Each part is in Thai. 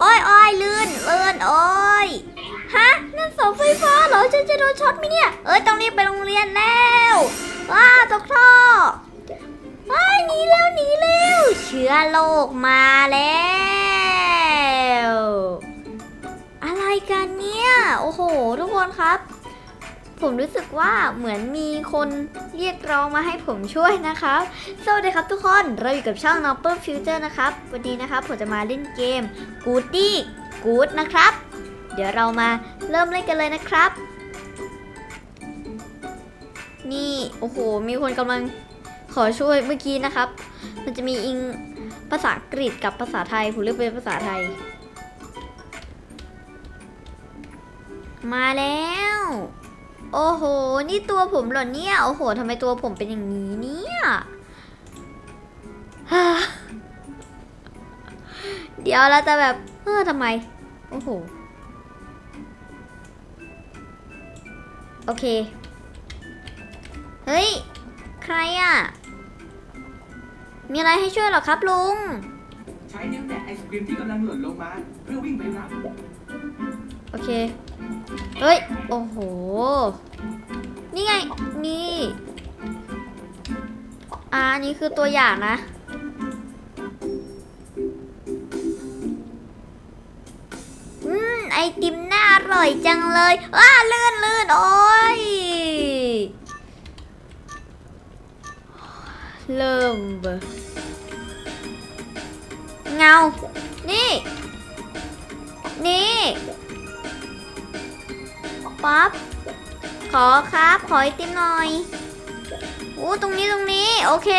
โอ้ยโอ้ยลื่นลื่นโอ้ยฮะนั่นเสาไฟฟ้าเหรอฉันจะโดนช็อตไหมเนี่ย เอ้ยต้องรีบไปโรงเรียนแล้วว้าตกท่อเฮ้ยหนีเร็วหนีเร็วเชื้อโรคมาแล้ว อะไรกันเนี่ย โอ้โห ทุกคนครับ ผมรู้สึกว่าเหมือนมีคนเรียกร้องมาให้ผมช่วยนะครับสวัสดีครับทุกคนเราอยู่กับช่อง n o p p e r Future นะครับ วันนี้นะครับผมจะมาเล่นเกม Goody Good นะครับ เดี๋ยวเรามาเริ่มเล่นกันเลยนะครับ นี่โอ้โห มีคนกำลังขอช่วยเมื่อกี้นะครับ มันจะมีอิงภาษาอังกฤษกับภาษาไทยผมเลือกเป็นภาษาไทย มาแล้ว โอ้โห นี่ตัวผมเหรอเนี่ย โอ้โหทำไมตัวผมเป็นอย่างนี้เนี่ยฮ่าเดี๋ยวเราจะแบบเออทำไม โอ้โห โอเค เฮ้ย ใครอะมีอะไรให้ช่วยเหรอครับลุง ใช้นิ้วแตะไอศกรีมที่กำลังหล่นลงมา เพื่อวิ่งไปรับ โอเค เฮ้ย โอ้โห นี่ไง นี่ อ่าอันนี้คือตัวอย่างนะ อืม ไอติมน่าอร่อยจังเลยว้าลื่นลื่นโอ้ย เริ่มเบเงา นี่ นี่ ป๊อปขอครับ ขอไอติมหน่อยอู้ตรงนี้ตรงนี้ โอเค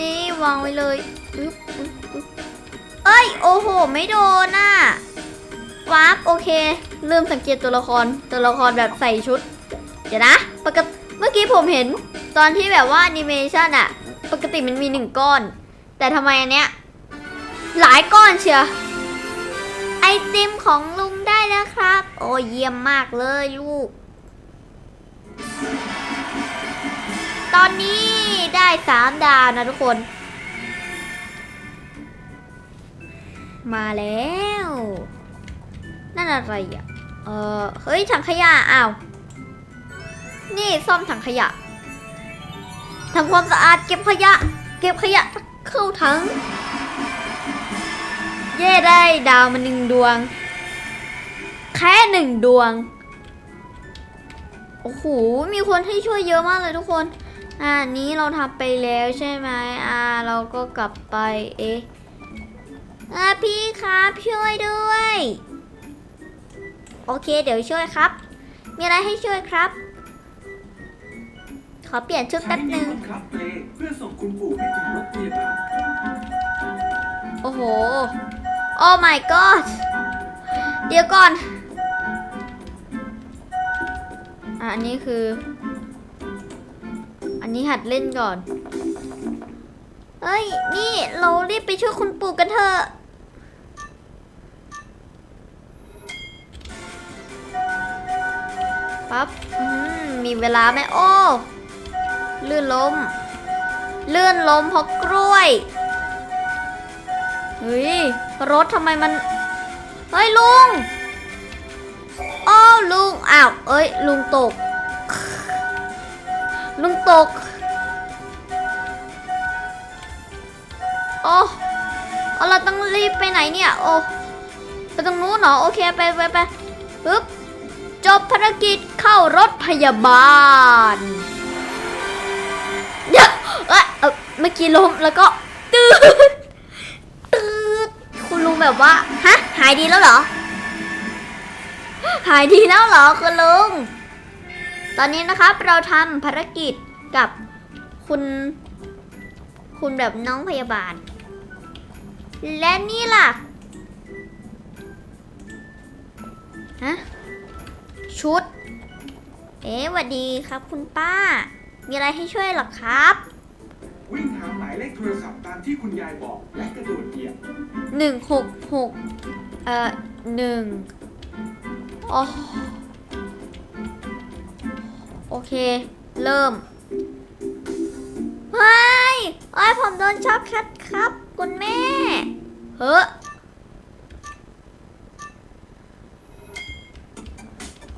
นี่วางไว้เลยเอ้ย โอ้โห ไม่โดนน่ะวาร์ปโอเคเริ่มสังเกตตัวละคร ตัวละครแบบใส่ชุด เดี๋ยวนะ ปกติเมื่อกี้ผมเห็น ตอนที่แบบว่าแอนิเมชันอะปกติมันมีหนึ่งก้อน แต่ทำไมอันเนี้ย หลายก้อนเชียว อติมของลุงได้แล้วครับ โอ้เยี่ยมมากเลยลูก ตอนนี้ได้สามดาวนะทุกคน มาแล้ว นั่นอะไรอะ เออเฮ้ยถังขยะอ้าว นี่ซ่อมถังขยะทำความสะอาดเก็บขยะ เก็บขยะเข้าถัง เย่ได้ดาวมาหนึ่งดวง แค่หนึ่งดวง โอ้โห มีคนให้ช่วยเยอะมากเลยทุกคน อ่านี้เราทำไปแล้วใช่ไหมอ่า เราก็กลับไป เอ๊ะอ่าพี่ครับช่วยด้วย โอเค เดี๋ยวช่วยครับ มีอะไรให้ช่วยครับ ขอเปลี่ยนชุดใช้แป๊บหนิ้นึ่วงบังคับเปลเพื่อส่งคุณปู่ให้ถึงรถพยาบาล โอ้โห โอ้ my god เดี๋ยวก่อน อันนี้คือ อันนี้หัดเล่นก่อน เฮ้ย นี่เรารีบไปช่วยคุณปู่กันเถอะปั๊บมมีเวลาไหมโอ้ ลื่นล้ม ลื่นล้มเพราะกล้วย เฮ้ย รถทำไมมัน เฮ้ยลุงอ้าลุง อ้าว เอ้ย ลุงตก ลุงตก โอ้เราต้องรีบไปไหนเนี่ย โอ้ ไปตรงนู้นเหรอ โอเค ไปไปไปปึ๊บ จบภารกิจเข้ารถพยาบาลเยอ้ยเอ้ยเมื่อกี้ล้มแล้วก็ตืดตืดคุณ ลุงแบบว่าฮะหายดีแล้วเหรอ หายดีแล้วเหรอคุณลุง ตอนนี้นะครับเราทำภารกิจกับคุณ คุณแบบน้องพยาบาล และนี่ล่ะฮะชุด เอ๊ะหวัดดีครับคุณป้า มีอะไรให้ช่วยหรอครับ ที่คุณยายบอกและกระโดดเหยียบหนึ่งหกหกเอ่อหนึ่งโอ้โอเค เริ่มเฮ้ยโอ้ยผมโดนช็อกคัดครับ คุณแม่ เฮ้อ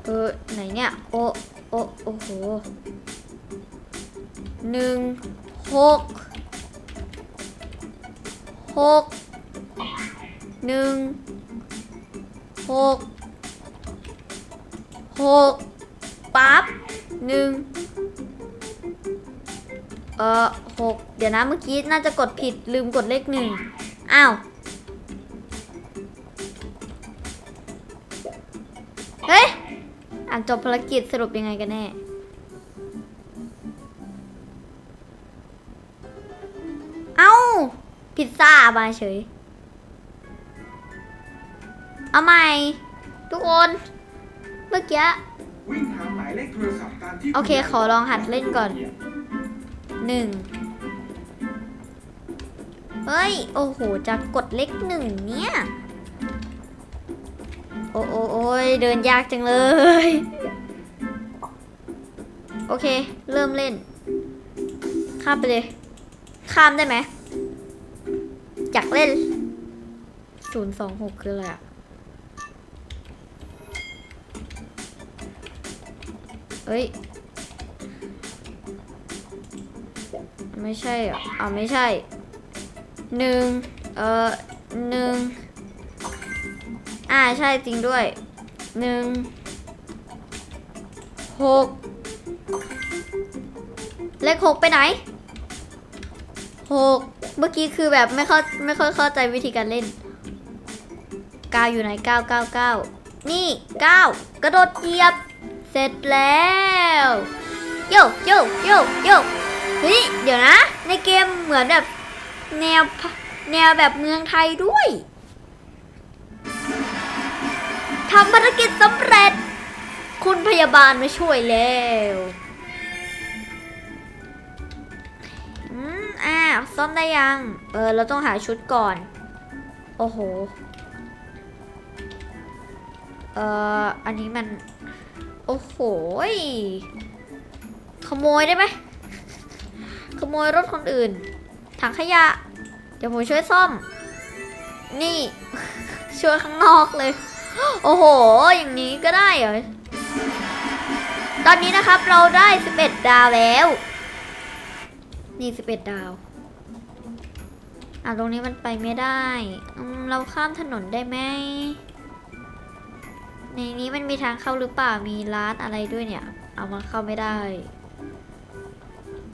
เออไหนเนี่ย โอโอโอ้โหหนึ่งหก หกหนึ่งหกหกปั๊บหนึ่งเออหกเดี๋ยวนะเมื่อกี้น่าจะกดผิดลืมกดเลขหนึ่งอ้าวเฮ้ยอ่านจบภารกิจสรุปยังไงกันแน่ มาเฉย เอาใหม่ ทุกคน เมื่อกี้วิ่งหาหมายเลขโทรศัพท์ตามที่โอเค ขอลองหัดเล่นก่อนหนึ่งเฮ้ย โอ้โห จะกดเลขหนึ่งเนี่ย โอ้โอ้โอ้ยเดินยากจังเลย โอเค เริ่มเล่น ข้ามไปเลย ข้ามได้ไหม อยากเล่นศูนย์สองหกคืออะไรอะเฮ้ย ไม่ใช่อะอ่าไม่ใช่หนึ่งเอ่อหนึ่งอ่าใช่จริงด้วยหนึ่งหกเลขหกไปไหนหก เมื่อกี้คือแบบไม่เข้าไม่ค่อยเข้าใจวิธีการเล่นก้าอยู่ไหนเก้าเก้าเก้านี่เก้ากระโดดเหยียบ เสร็จแล้วโยโยโยโยเฮ้ยเดี๋ยวนะ ในเกมเหมือนแบบแนวพแนวแบบเมืองไทยด้วยทำภารกิจสำเร็จ คุณพยาบาลมาช่วยแล้ว อ่าซ่อมได้ยัง เออ เราต้องหาชุดก่อน โอ้โห เอ่อ อันนี้มัน โอ้โห ขโมยได้ไหม ขโมยรถคนอื่น ถังขยะ เดี๋ยวผมช่วยซ่อม นี่ ช่วยข้างนอกเลย โอ้โห อย่างนี้ก็ได้เหรอ ตอนนี้นะครับเราได้ 11 ดาวแล้ว นี่11ดดาว อะตรงนี้มันไปไม่ได้เราข้ามถนนได้ไหม ในนี้มันมีทางเข้าหรือเปล่า มีร้านอะไรด้วยเนี่ย เอามาเข้าไม่ได้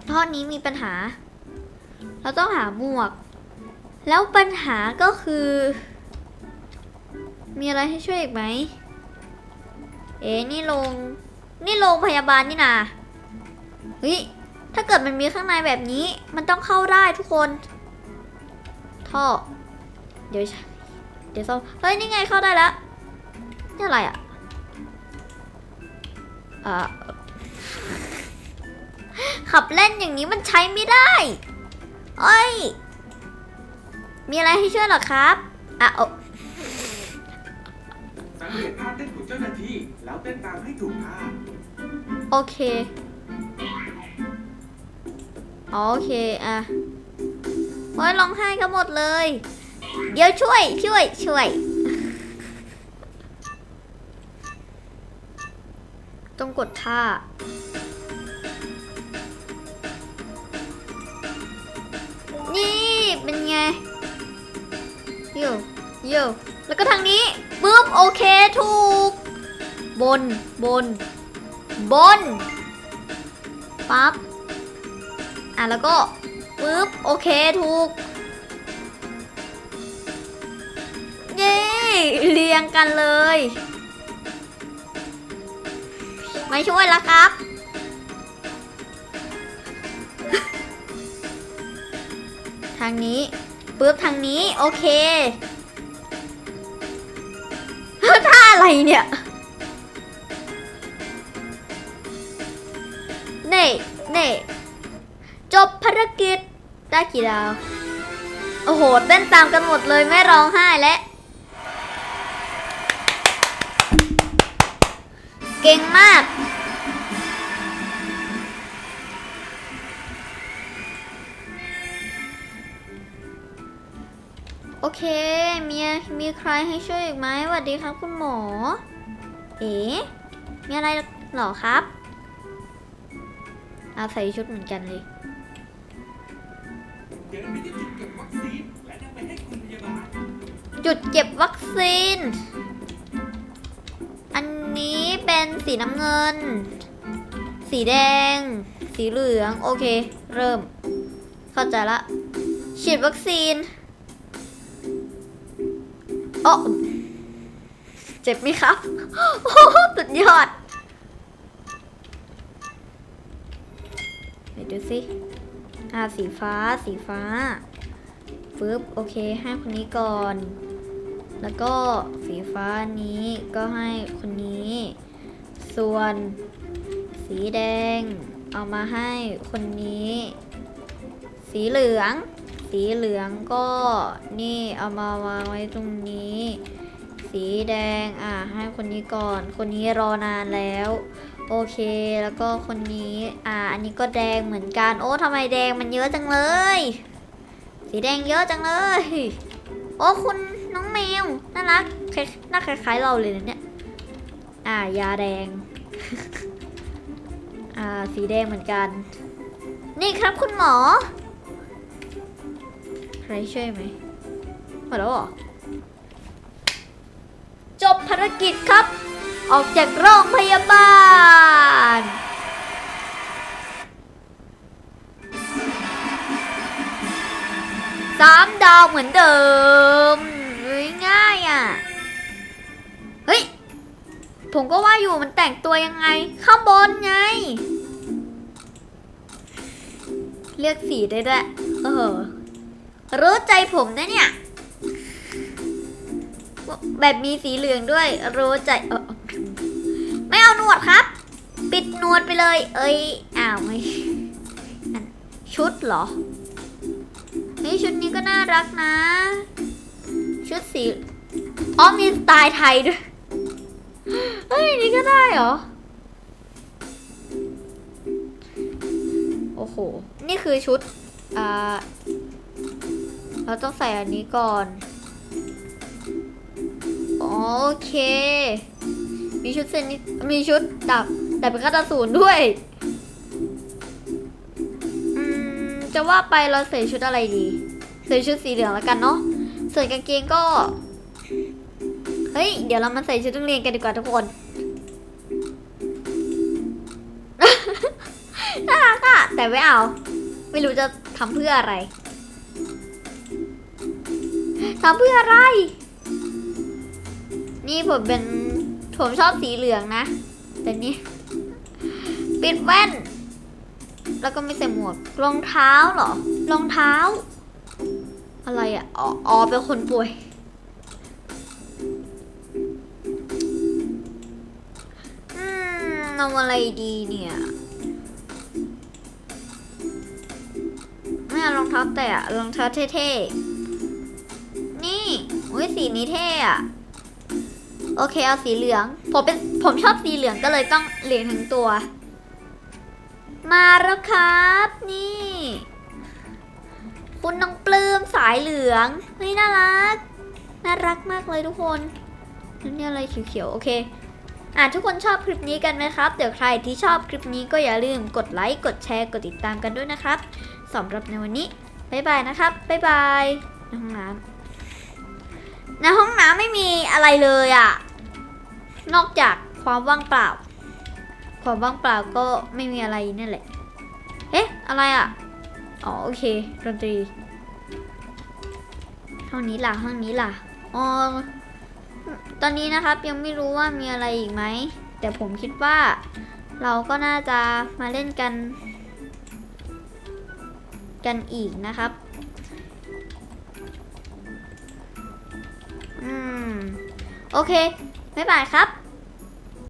ท่อนี้มีปัญหา เราต้องหาหมวก แล้วปัญหาก็คือ มีอะไรให้ช่วยอีกไหม เอ๊นี่โรง นี่โรงพยาบาลนี่นาเฮ้ย ถ้าเกิดมันมีข้างในแบบนี้ มันต้องเข้าได้ทุกคน ท่อ เดี๋ยว เดี๋ยวซ่อมเฮ้ย นี่ไงเข้าได้แล้ว นี่อะไรอะอ่าขับเล่นอย่างนี้มันใช้ไม่ได้เอ้ย มีอะไรให้ช่วยเหรอครับอะโอสังเกตท่าเต้นของเจ้าหน้าที่ แล้วเต้นตามให้ถูกท่าโอเคอ๋อ โอเคอะโอ้ยร้องไห้กันหมดเลย เดี๋ยวช่วยช่วยช่วย ต้องกดท่านี่เป็นไงโยโยแล้วก็ทางนี้ปึ๊บโอเคถูก บนบน บนปั๊บ อะแล้วก็ปึ๊บโอเคถูก เย้เรียงกันเลย ไม่ช่วยละครับทางนี้ปึ๊บทางนี้ โอเคท่าอะไรเนี่ยเน่เน่ จบภารกิจ ได้กี่ดาว โอ้โห เต้นตามกันหมดเลยไม่ร้องไห้และเก่งมาก โอเค มีมีใครให้ช่วยอีกไหมสวัสดีครับคุณหมอ เอ๋มีอะไรหรอครับเอาใส่ชุดเหมือนกันเลย ดินไปที่จุดเก็บวัคซีนและนำไปให้คุณพยาบาลจุดเก็บวัคซีน อันนี้เป็นสีน้ำเงิน สีแดง สีเหลือง โอเค เริ่ม เข้าใจละ ฉีดวัคซีนโอ้เจ็บไหมครับโอ้สุดยอดไหนดูสิ อ่าสีฟ้าสีฟ้าปึ๊บโอเคให้คนนี้ก่อน แล้วก็สีฟ้านี้ก็ให้คนนี้ ส่วนสีแดง เอามาให้คนนี้ สีเหลือง สีเหลืองก็นี่เอามาวางไว้ตรงนี้ สีแดงอะให้คนนี้ก่อน คนนี้รอนานแล้ว โอเค แล้วก็คนนี้ อ่า อันนี้ก็แดงเหมือนกัน โอ้ทำไมแดงมันเยอะจังเลย สีแดงเยอะจังเลย โอ้คุณน้องแมว น่ารักคล้น้าคล้ายๆเราเลยนะเนี่ย อ่า ยาแดง อ่า สีแดงเหมือนกัน นี่ครับคุณหมอ ใครช่วยไหมหมดแล้วเหรอ จบภารกิจครับ ออกจากโรงพยาบาล สามดาวเหมือนเดิม ง่ายอะ เฮ้ย ผมก็ว่าอยู่มันแต่งตัวยังไง ข้างบนไง เลือกสีได้ด้วยเออรู้ใจผมนะเนี่ย แบบมีสีเหลืองด้วย รู้ใจเออ ไม่เอาหนวดครับ ปิดหนวดไปเลย เอ้ยอ้าวไม่นั่นชุดเหรอเฮ้ยชุดนี้ก็น่ารักนะ ชุดสีอ๋อมีสไตล์ไทยด้วยเฮ้ยนี่ก็ได้เหรอโอ้โห นี่คือชุด อ่า เราต้องใส่อันนี้ก่อน โอเค มีชุดเซนนิมีชุดดับแต่เป็นกระสูนด้วยอืมจะว่าไปเราใส่ชุดอะไรดีใส่ชุดสีเหลืองแล้วกันเนาะส่วนกางเกงก็ เฮ้ย เดี๋ยวเรามาใส่ชุดนักเรียนกันดีกว่าทุกคนน่ารักอะแต่ไม่เอา ไม่รู้จะทำเพื่ออะไรทำเพื่ออะไร นี่ผมเป็น ผมชอบสีเหลืองนะ แต่นี่ปิดแว่น แล้วก็ไม่ใส่หมวกรองเท้าเหรอรองเท้า อะไรอะอ๋อออเป็นคนป่วย อืมเอาอะไรดีเนี่ยไม่เอารองเท้าแตะอะรองเท้าเท่ๆ นี่อุ้ยสีนี้เท่อะ โอเคเอาสีเหลือง ผมเป็นผมชอบสีเหลืองก็เลยต้องเหลืองทั้งตัว มาแล้วครับนี่ คุณน้องปลื้มสายเหลืองเฮ้ยน่ารัก น่ารักมากเลยทุกคนนั่นนี่อะไรเขียวๆโอเคอะทุกคนชอบคลิปนี้กันไหมครับ เดี๋ยวใครที่ชอบคลิปนี้ก็อย่าลืมกดไลค์ กดแชร์ กดติดตามกันด้วยนะครับสำหรับในวันนี้ บ๊ายบายนะครับ บ๊ายบายในห้องน้ำ ในห้องน้ำไม่มีอะไรเลยอะนอกจากความว่างเปล่า ความว่างเปล่าก็ไม่มีอะไรนั่นแหละ เอ๊ะ อะไรอะอ๋อโอเคดนตรี ห้องนี้ล่ะห้องนี้ล่ะอ๋อตอนนี้นะครับยังไม่รู้ว่ามีอะไรอีกไหม แต่ผมคิดว่า เราก็น่าจะมาเล่นกัน กันอีกนะครับ อืม โอเค บ๊ายบายครับ